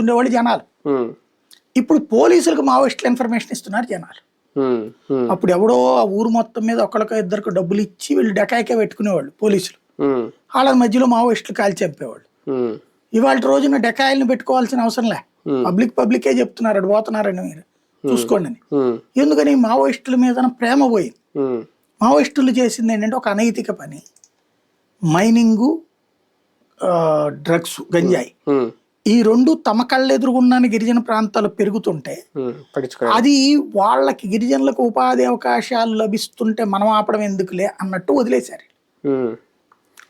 ఉండేవాళ్ళు జనాలు. ఇప్పుడు పోలీసులకు మావోయిస్టులు ఇన్ఫర్మేషన్ ఇస్తున్నారు జనాలు. అప్పుడు ఎవడో ఆ ఊరు మొత్తం మీద ఒకళ్ళకి ఇద్దరికి డబ్బులు ఇచ్చి వీళ్ళు డకాయికే పెట్టుకునేవాళ్ళు పోలీసులు. వాళ్ళ మధ్యలో మావోయిస్టులు కాల్చి చంపేవాళ్ళు. ఇవాళ రోజున డకాయిల్ని పెట్టుకోవాల్సిన అవసరం లే. పబ్లిక్ పబ్లికే చెప్తున్నారు అటు పోతున్నారని మీరు. చూసుకోండి అని. ఎందుకని మావోయిస్టుల మీద ప్రేమ పోయింది. మావోయిస్టులు చేసింది ఏంటంటే ఒక అనైతిక పని. మైనింగు డ్రగ్స్ గంజాయి. ఈ రెండు తమ కళ్ళెదురుగున్నాని గిరిజన ప్రాంతాలు పెరుగుతుంటే అది వాళ్ళకి గిరిజనులకు ఉపాధి అవకాశాలు లభిస్తుంటే మనం ఆపడం ఎందుకులే అన్నట్టు వదిలేశారు.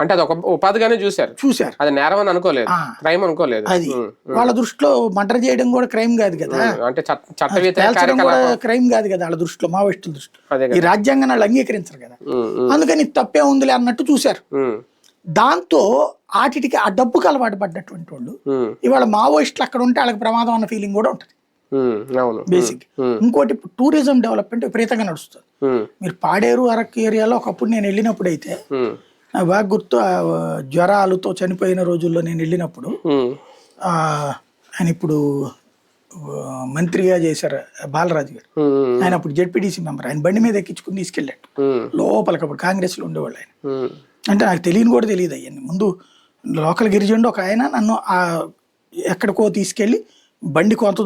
అంటే అది ఒక ఉపాధిగానే చూశారు. చూశారు. అది నేరం అని అనుకోలేదు. క్రైమ్ అనుకోలేదు. అది వాళ్ళ దృష్టిలో మర్డర్ చేయడం కూడా క్రైమ్ కాదు కదా. అంటే చట్ట కూడా క్రైమ్ కాదు కదా వాళ్ళ దృష్టిలో మావోయిస్టుల దృష్టిలో. ఈ రాజ్యాంగాన్ని వాళ్ళు అంగీకరించరు కదా. అందుకని తప్పే ఉందిలే అన్నట్టు చూశారు. దాంతో ఆటికి ఆ డబ్బుకి అలవాటు పడ్డటువంటి వాళ్ళు ఇవాళ మావోయిస్టులు అక్కడ ఉంటే వాళ్ళకి ప్రమాదం అన్న ఫీలింగ్ కూడా ఉంటుంది. బేసిక్ ఇంకోటి టూరిజం డెవలప్మెంట్ విపరీతంగా నడుస్తుంది. మీరు పాడేరు అరకు ఏరియాలో ఒకప్పుడు నేను వెళ్ళినప్పుడు అయితే నాకు బాగా గుర్తు జ్వరాలతో చనిపోయిన రోజుల్లో నేను వెళ్ళినప్పుడు ఆయన ఇప్పుడు మంత్రిగా చేశారు బాలరాజు గారు. ఆయన అప్పుడు జెడ్పీటీసీ మెంబర్. ఆయన బండి మీద ఎక్కించుకుని తీసుకెళ్ళాడు. ఉమ్, లోపలికి అప్పుడు కాంగ్రెస్లో ఉండేవాళ్ళు ఆయన. అంటే నాకు తెలియని కూడా తెలియదు అయ్యండి ముందు లోకల్ గిరిజనుడు ఒక ఆయన నన్ను ఆ ఎక్కడికో తీసుకెళ్ళి బండి కొంత